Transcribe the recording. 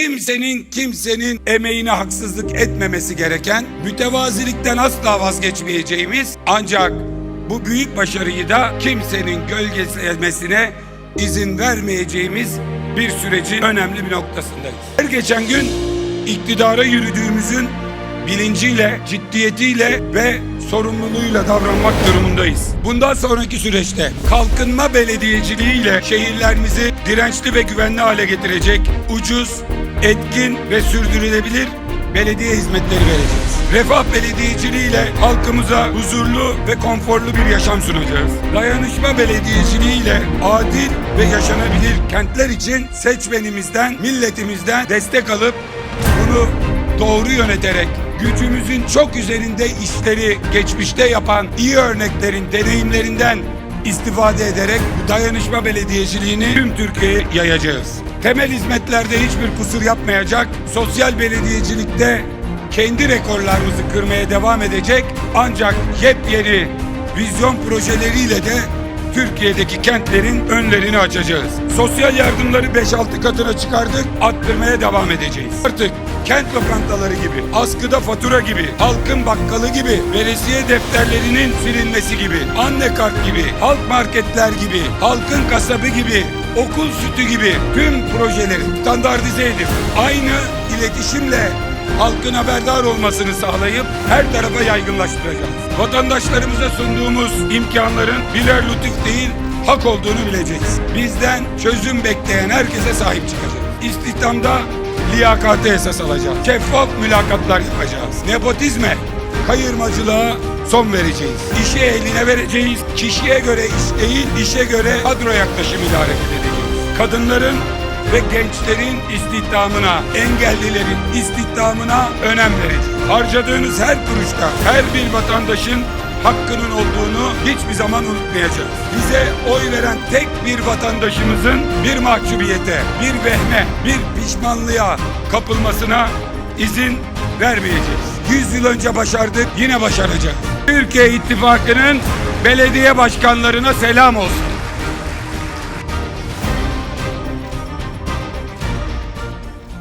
Kimsenin kimsenin emeğine haksızlık etmemesi gereken, mütevazilikten asla vazgeçmeyeceğimiz ancak bu büyük başarıyı da kimsenin gölgelemesine izin vermeyeceğimiz bir sürecin önemli bir noktasındayız. Her geçen gün iktidara yürüdüğümüzün bilinciyle, ciddiyetiyle ve sorumluluğuyla davranmak durumundayız. Bundan sonraki süreçte kalkınma belediyeciliğiyle şehirlerimizi dirençli ve güvenli hale getirecek ucuz, etkin ve sürdürülebilir belediye hizmetleri vereceğiz. Refah belediyeciliğiyle halkımıza huzurlu ve konforlu bir yaşam sunacağız. Dayanışma belediyeciliğiyle adil ve yaşanabilir kentler için seçmenimizden, milletimizden destek alıp bunu doğru yöneterek gücümüzün çok üzerinde işleri geçmişte yapan iyi örneklerin deneyimlerinden istifade ederek dayanışma belediyeciliğini tüm Türkiye'ye yayacağız. Temel hizmetlerde hiçbir kusur yapmayacak, sosyal belediyecilikte kendi rekorlarımızı kırmaya devam edecek ancak yepyeni vizyon projeleriyle de Türkiye'deki kentlerin önlerini açacağız. Sosyal yardımları 5-6 katına çıkardık, arttırmaya devam edeceğiz. Artık kent lokantaları gibi, askıda fatura gibi, halkın bakkalı gibi, veresiye defterlerinin silinmesi gibi, anne kart gibi, halk marketler gibi, halkın kasabı gibi, okul sütü gibi tüm projeleri standartize edip aynı iletişimle halkın haberdar olmasını sağlayıp her tarafa yaygınlaştıracağız. Vatandaşlarımıza sunduğumuz imkanların birer lütuf değil, hak olduğunu bileceğiz. Bizden çözüm bekleyen herkese sahip çıkacağız. İstihdamda liyakate esas alacağız. Şeffaf mülakatlar yapacağız. Nepotizme, kayırmacılığa son vereceğiz. İşi ehline vereceğiz. Kişiye göre iş değil, işe göre kadro yaklaşımıyla hareket edeceğiz. Kadınların ve gençlerin istihdamına, engellilerin istihdamına önem vereceğiz. Harcadığınız her kuruşta her bir vatandaşın hakkının olduğunu hiçbir zaman unutmayacağız. Bize oy veren tek bir vatandaşımızın bir mahcubiyete, bir vehme, bir pişmanlığa kapılmasına izin vermeyeceğiz. 100 yıl önce başardık, yine başaracağız. Türkiye İttifakı'nın belediye başkanlarına selam olsun.